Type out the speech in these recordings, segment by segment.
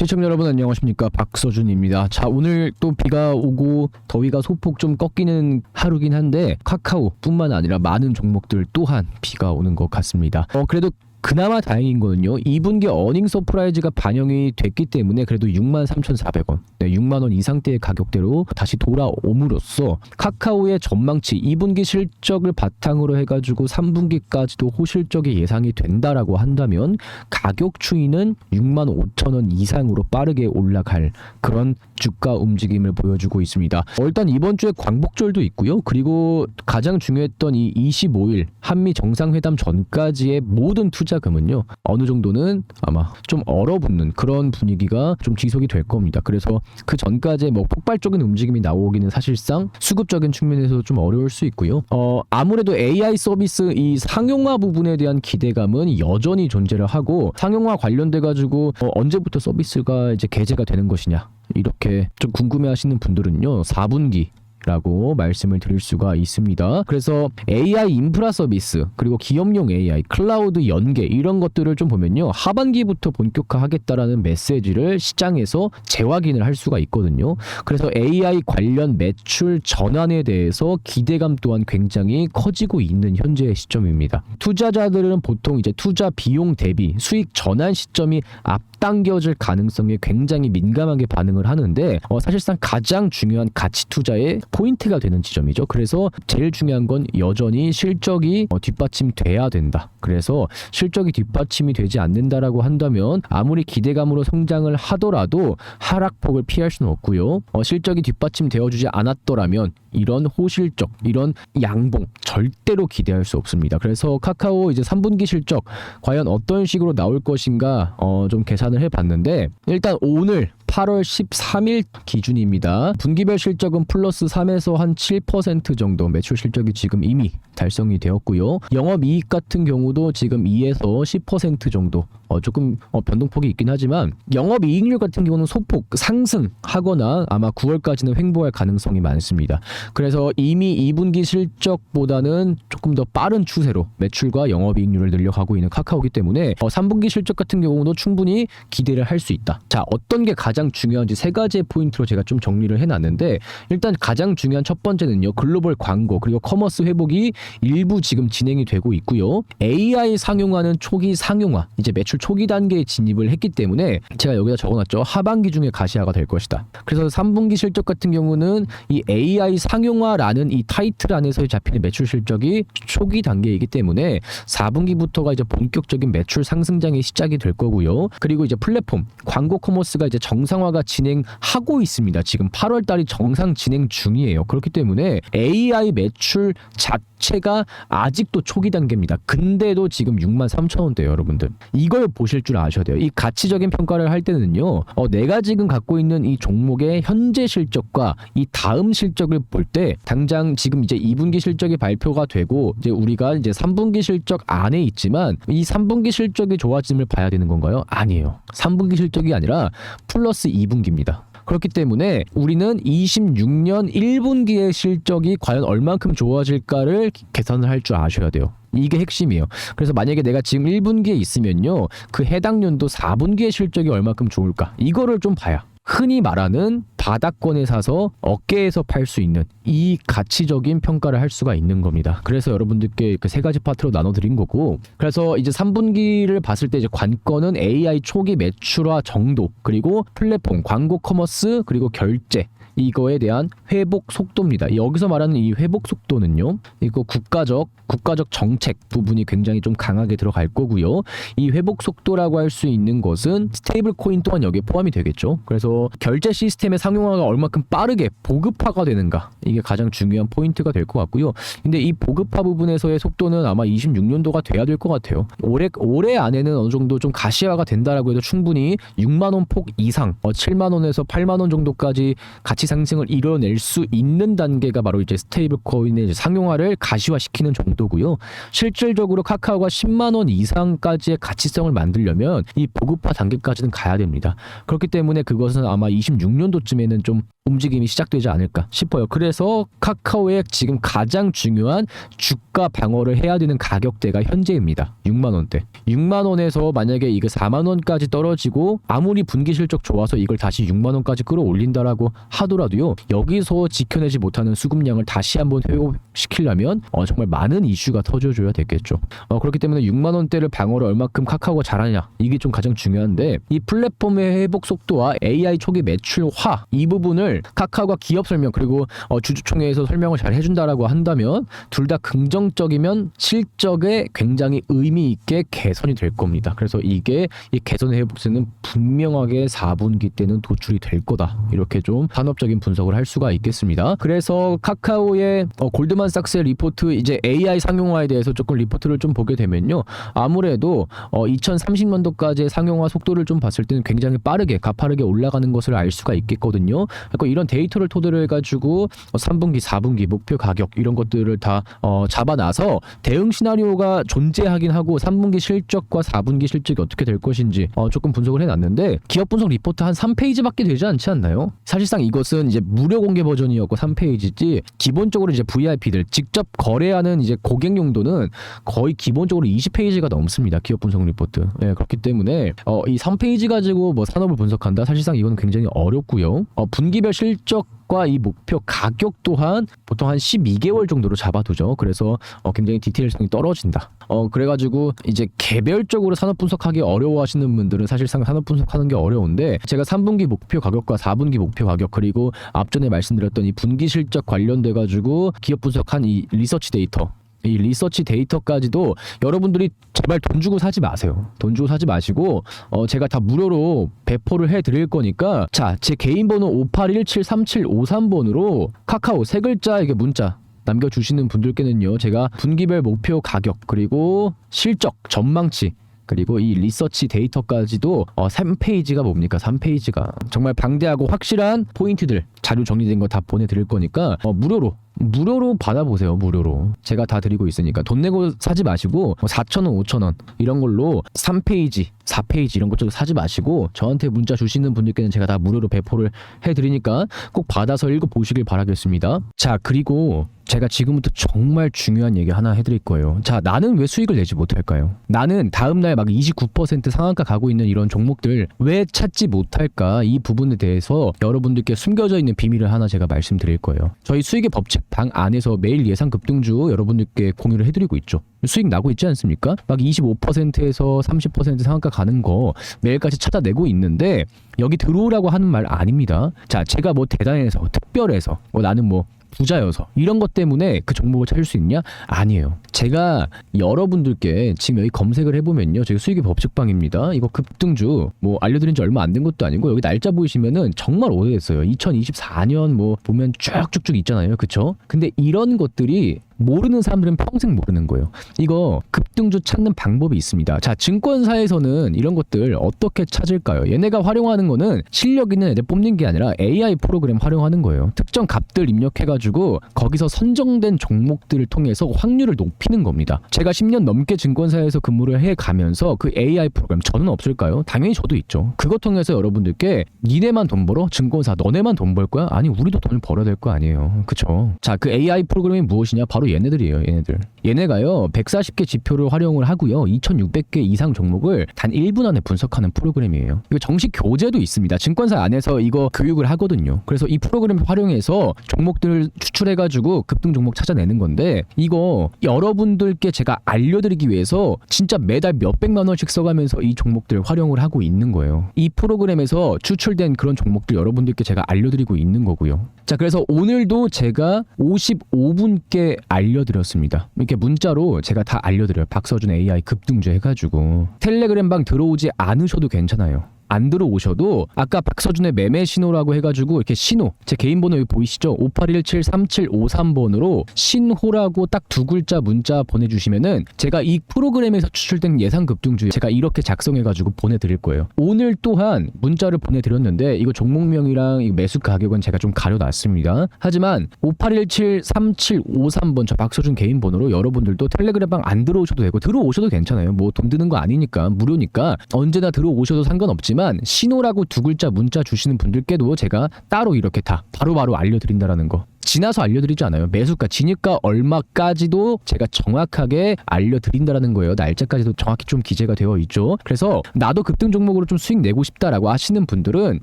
시청자 여러분 안녕하십니까 박서준입니다. 자 오늘 또 비가 오고 더위가 소폭 좀 꺾이는 하루긴 한데 카카오 뿐만 아니라 많은 종목들 또한 비가 오는 것 같습니다. 어 그래도 그나마 다행인 거는요. 2분기 어닝 서프라이즈가 반영이 됐기 때문에 그래도 63,400원, 네, 6만 원 이상대의 가격대로 다시 돌아옴으로써 카카오의 전망치 2분기 실적을 바탕으로 해가지고 3분기까지도 호실적이 예상이 된다라고 한다면 가격 추이는 6만 5천 원 이상으로 빠르게 올라갈 그런 주가 움직임을 보여주고 있습니다. 어, 일단 이번 주에 광복절도 있고요. 그리고 가장 중요했던 이 25일 한미 정상회담 전까지의 모든 투자 금은요. 어느 정도는 아마 좀 얼어붙는 그런 분위기가 좀 지속이 될 겁니다. 그래서 그 전까지의 뭐 폭발적인 움직임이 나오기는 사실상 수급적인 측면에서 좀 어려울 수 있고요. 어 아무래도 AI 서비스 이 상용화 부분에 대한 기대감은 여전히 존재를 하고 상용화 관련돼 가지고 어, 언제부터 서비스가 이제 개재가 되는 것이냐 이렇게 좀 궁금해하시는 분들은요 4분기 라고 말씀을 드릴 수가 있습니다. 그래서 AI 인프라 서비스 그리고 기업용 AI, 클라우드 연계 이런 것들을 좀 보면요. 하반기부터 본격화하겠다라는 메시지를 시장에서 재확인을 할 수가 있거든요. 그래서 AI 관련 매출 전환에 대해서 기대감 또한 굉장히 커지고 있는 현재의 시점입니다. 투자자들은 보통 이제 투자 비용 대비 수익 전환 시점이 앞당겨질 가능성에 굉장히 민감하게 반응을 하는데 어, 사실상 가장 중요한 가치 투자의 포인트가 되는 지점이죠. 그래서 제일 중요한 건 여전히 실적이 어, 뒷받침돼야 된다. 그래서 실적이 뒷받침이 되지 않는다라고 한다면 아무리 기대감으로 성장을 하더라도 하락폭을 피할 수는 없고요. 어, 실적이 뒷받침되어주지 않았더라면 이런 호실적, 이런 양봉 절대로 기대할 수 없습니다. 그래서 카카오 이제 3분기 실적 과연 어떤 식으로 나올 것인가 어, 좀 계산을 해봤는데 일단 오늘 8월 13일 기준입니다. 분기별 실적은 플러스 3에서 한 7% 정도 매출 실적이 지금 이미 달성이 되었고요. 영업 이익 같은 경우도 지금 2에서 10% 정도 어, 조금 어, 변동폭이 있긴 하지만 영업 이익률 같은 경우는 소폭 상승하거나 아마 9월까지는 횡보할 가능성이 많습니다. 그래서 이미 2분기 실적보다는 조금 더 빠른 추세로 매출과 영업 이익률을 늘려가고 있는 카카오기 때문에 어, 3분기 실적 같은 경우도 충분히 기대를 할 수 있다. 자, 어떤 게 가장 중요한지 세 가지의 포인트로 제가 좀 정리를 해놨는데 일단 가장 중요한 첫 번째는요 글로벌 광고 그리고 커머스 회복이 일부 지금 진행이 되고 있고요 AI 상용화는 초기 상용화 이제 매출 초기 단계에 진입을 했기 때문에 제가 여기다 적어놨죠 하반기 중에 가시화가 될 것이다 그래서 3분기 실적 같은 경우는 이 AI 상용화라는 이 타이틀 안에서 잡히는 매출 실적이 초기 단계이기 때문에 4분기부터가 이제 본격적인 매출 상승장이 시작이 될 거고요 그리고 이제 플랫폼 광고 커머스가 이제 정상화가 진행하고 있습니다. 지금 8월 달이 정상 진행 중이에요. 그렇기 때문에 AI 매출 자체 가 아직도 초기 단계입니다. 근데도 지금 6만 3천 원대예요, 여러분들. 이걸 보실 줄 아셔야 돼요. 이 가치적인 평가를 할 때는요. 어, 내가 지금 갖고 있는 이 종목의 현재 실적과 이 다음 실적을 볼 때 당장 지금 이제 2분기 실적이 발표가 되고 이제 우리가 이제 3분기 실적 안에 있지만 이 3분기 실적이 좋아짐을 봐야 되는 건가요? 아니에요. 3분기 실적이 아니라 플러스 2분기입니다. 그렇기 때문에 우리는 26년 1분기의 실적이 과연 얼만큼 좋아질까를 계산을 할 줄 아셔야 돼요. 이게 핵심이에요. 그래서 만약에 내가 지금 1분기에 있으면요. 그 해당 연도 4분기의 실적이 얼만큼 좋을까? 이거를 좀 봐야. 흔히 말하는 바닥권에 사서 어깨에서 팔 수 있는 이 가치적인 평가를 할 수가 있는 겁니다. 그래서 여러분들께 그 세 가지 파트로 나눠 드린 거고 그래서 이제 3분기를 봤을 때 이제 관건은 AI 초기 매출화 정도 그리고 플랫폼 광고 커머스 그리고 결제 이거에 대한 회복 속도입니다. 여기서 말하는 이 회복 속도는요. 이거 국가적 국가적 정책 부분이 굉장히 좀 강하게 들어갈 거고요. 이 회복 속도라고 할 수 있는 것은 스테이블 코인 또한 여기에 포함이 되겠죠. 그래서 결제 시스템의 상용화가 얼마큼 빠르게 보급화가 되는가 이게 가장 중요한 포인트가 될 것 같고요. 근데 이 보급화 부분에서의 속도는 아마 26년도가 돼야 될 것 같아요. 올해 올해 안에는 어느 정도 좀 가시화가 된다라고 해도 충분히 6만 원 폭 이상, 어, 7만 원에서 8만 원 정도까지 가치 상승을 이뤄낼 수 있는 단계가 바로 이제 스테이블 코인의 상용화를 가시화시키는 정도고요. 실질적으로 카카오가 10만 원 이상까지의 가치성을 만들려면 이 보급화 단계까지는 가야 됩니다. 그렇기 때문에 그것은 아마 26년도쯤에는 좀 움직임이 시작되지 않을까 싶어요. 그래서 카카오의 지금 가장 중요한 주가 방어를 해야 되는 가격대가 현재입니다. 6만 원대. 6만 원에서 만약에 이게 4만 원까지 떨어지고 아무리 분기 실적 좋아서 이걸 다시 6만 원까지 끌어올린다라고 하더라도요. 여기서 지켜내지 못하는 수급량을 다시 한번 회복시키려면 어, 정말 많은 이슈가 터져줘야 되겠죠. 어, 그렇기 때문에 6만 원대를 방어를 얼마큼 카카오가 잘하냐 이게 좀 가장 중요한데 이 플랫폼의 회복 속도와 AI 초기 매출화 이 부분 을 카카오가 기업 설명 그리고 어, 주주총회에서 설명을 잘 해준다라고 한다면 둘 다 긍정적이면 실적에 굉장히 의미 있게 개선이 될 겁니다. 그래서 이게 이 개선의 회복세는 분명하게 4분기 때는 도출이 될 거다. 이렇게 좀 산업적인 분석을 할 수가 있겠습니다. 그래서 카카오의 어, 골드만삭스의 리포트 이제 AI 상용화에 대해서 조금 리포트를 좀 보게 되면요. 아무래도 어, 2030년도까지의 상용화 속도를 좀 봤을 때는 굉장히 빠르게 가파르게 올라가는 것을 알 수가 있겠거든요. 그러니까 이런 데이터를 토대로 해가지고 어, 3분기, 4분기 목표 가격 이런 것들을 다 어, 잡아놔서 대응 시나리오가 존재하긴 하고 3분기 실적과 4분기 실적이 어떻게 될 것인지 어, 조금 분석을 해놨는데 기업 분석 리포트 한 3페이지밖에 되지 않지 않나요? 사실상 이것은 이제 무료 공개 버전이었고 3페이지지 기본적으로 이제 VIP들 직접 거래하는 이제 고객 용도는 거의 기본적으로 20페이지가 넘습니다. 기업 분석 리포트. 예, 그렇기 때문에 어, 이 3페이지 가지고 뭐 산업을 분석한다. 사실상 이거는 굉장히 어렵고요. 어, 분기별 실적 과 이 목표 가격 또한 보통 한 12개월 정도로 잡아두죠. 그래서 어, 굉장히 디테일성이 떨어진다. 어, 그래가지고 이제 개별적으로 산업 분석하기 어려워하시는 분들은 사실상 산업 분석하는 게 어려운데 제가 3분기 목표 가격과 4분기 목표 가격 그리고 앞전에 말씀드렸던 이 분기 실적 관련돼 가지고 기업 분석한 이 리서치 데이터 이 리서치 데이터까지도 여러분들이 제발 돈 주고 사지 마세요. 돈 주고 사지 마시고 어 제가 다 무료로 배포를 해 드릴 거니까 자, 제 개인 번호 58173753번으로 카카오 세 글자 이게 문자 남겨 주시는 분들께는요. 제가 분기별 목표 가격 그리고 실적 전망치 그리고 이 리서치 데이터까지도 어, 3페이지가 뭡니까? 3페이지가 정말 방대하고 확실한 포인트들 자료 정리된 거 다 보내드릴 거니까 어, 무료로 무료로 받아보세요 무료로. 제가 다 드리고 있으니까. 돈 내고 사지 마시고 4천원 5천원 이런 걸로 3페이지 4페이지 이런 것들 사지 마시고 저한테 문자 주시는 분들께는 제가 다 무료로 배포를 해드리니까 꼭 받아서 읽어보시길 바라겠습니다 자 그리고 제가 지금부터 정말 중요한 얘기 하나 해드릴 거예요. 자, 나는 왜 수익을 내지 못할까요? 나는 다음날 막 29% 상한가 가고 있는 이런 종목들 왜 찾지 못할까? 이 부분에 대해서 여러분들께 숨겨져 있는 비밀을 하나 제가 말씀드릴 거예요. 저희 수익의 법칙 방 안에서 매일 예상 급등주 여러분들께 공유를 해드리고 있죠. 수익 나고 있지 않습니까? 막 25%에서 30% 상한가 가는 거 매일같이 찾아내고 있는데 여기 들어오라고 하는 말 아닙니다. 자, 제가 뭐 대단해서 특별해서 뭐 나는 뭐 부자여서 이런 것 때문에 그 종목을 찾을 수 있냐? 아니에요. 제가 여러분들께 지금 여기 검색을 해보면요. 저희 수익의 법칙방입니다. 이거 급등주 뭐 알려드린 지 얼마 안 된 것도 아니고 여기 날짜 보이시면은 정말 오래됐어요. 2024년 뭐 보면 쭉쭉쭉 있잖아요. 그쵸? 근데 이런 것들이 모르는 사람들은 평생 모르는 거예요. 이거 급등주 찾는 방법이 있습니다. 자, 증권사에서는 이런 것들 어떻게 찾을까요? 얘네가 활용하는 거는 실력 있는 애들 뽑는 게 아니라 AI 프로그램 활용하는 거예요. 특정 값들 입력해가지고 거기서 선정된 종목들을 통해서 확률을 높이는 겁니다. 제가 10년 넘게 증권사에서 근무를 해 가면서 그 AI 프로그램 저는 없을까요? 당연히 저도 있죠. 그거 통해서 여러분들께 니네만 돈 벌어? 증권사 너네만 돈 벌 거야? 아니 우리도 돈을 벌어야 될 거 아니에요. 그쵸? 자, 그 AI 프로그램이 무엇이냐? 바로 얘네들이에요, 얘네들. 얘네가요, 140개 지표를 활용을 하고요, 2,600개 이상 종목을 단 1분 안에 분석하는 프로그램이에요. 이거 정식 교재도 있습니다. 증권사 안에서 이거 교육을 하거든요. 그래서 이 프로그램 활용해서 종목들을 추출해 가지고 급등 종목 찾아내는 건데, 이거 여러분들께 제가 알려드리기 위해서 진짜 매달 몇백만 원씩 써가면서 이 종목들을 활용을 하고 있는 거예요. 이 프로그램에서 추출된 그런 종목들 여러분들께 제가 알려드리고 있는 거고요. 자, 그래서 오늘도 제가 55분께 알 려드렸습니다. 이렇게 문자로 제가 다 알려드려요. 박서준 AI 급등주 해가지고. 텔레그램 방 들어오지 않으셔도 괜찮아요. 안 들어오셔도 아까 박서준의 매매 신호라고 해가지고 이렇게 신호 제 개인 번호 여기 보이시죠? 58173753번으로 신호라고 딱 두 글자 문자 보내주시면은 제가 이 프로그램에서 추출된 예상 급등주 제가 이렇게 작성해가지고 보내드릴 거예요. 오늘 또한 문자를 보내드렸는데 이거 종목명이랑 이 매수 가격은 제가 좀 가려놨습니다. 하지만 58173753번 저 박서준 개인 번호로 여러분들도 텔레그램방 안 들어오셔도 되고 들어오셔도 괜찮아요. 뭐 돈 드는 거 아니니까 무료니까 언제나 들어오셔도 상관없지만 있지만 신호라고 두 글자 문자 주시는 분들께도 제가 따로 이렇게 다 바로바로 알려드린다라는 거. 지나서 알려드리지 않아요. 매수가, 진입가 얼마까지도 제가 정확하게 알려드린다라는 거예요. 날짜까지도 정확히 좀 기재가 되어 있죠. 그래서 나도 급등 종목으로 좀 수익 내고 싶다라고 하시는 분들은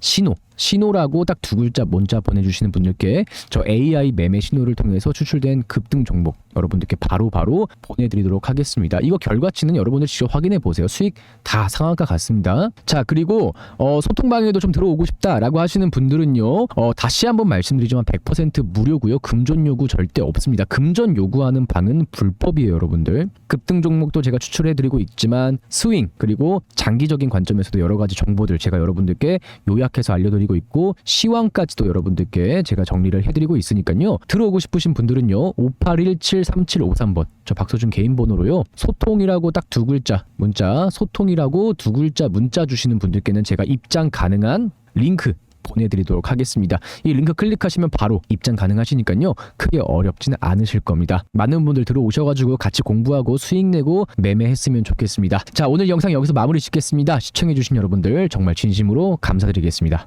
신호, 신호라고 딱 두 글자 문자 보내주시는 분들께 저 AI 매매 신호를 통해서 추출된 급등 종목 여러분들께 바로바로 보내드리도록 하겠습니다. 이거 결과치는 여러분들 직접 확인해 보세요. 수익 다 상한가 같습니다. 자 그리고 어, 소통방에도 좀 들어오고 싶다라고 하시는 분들은요. 어, 다시 한번 말씀드리지만 100% 무료고요. 금전 요구 절대 없습니다. 금전 요구하는 방은 불법이에요, 여러분들. 급등 종목도 제가 추출해 드리고 있지만 스윙 그리고 장기적인 관점에서도 여러 가지 정보들 제가 여러분들께 요약해서 알려드리고 있고 시황까지도 여러분들께 제가 정리를 해드리고 있으니까요. 들어오고 싶으신 분들은요. 58173753번 저 박서준 개인 번호로요. 소통이라고 딱 두 글자 문자 소통이라고 두 글자 문자 주시는 분들께는 제가 입장 가능한 링크 보내드리도록 하겠습니다. 이 링크 클릭하시면 바로 입장 가능하시니까요. 크게 어렵지는 않으실 겁니다. 많은 분들 들어오셔가지고 같이 공부하고 수익 내고 매매했으면 좋겠습니다. 자 오늘 영상 여기서 마무리 짓겠습니다. 시청해주신 여러분들 정말 진심으로 감사드리겠습니다.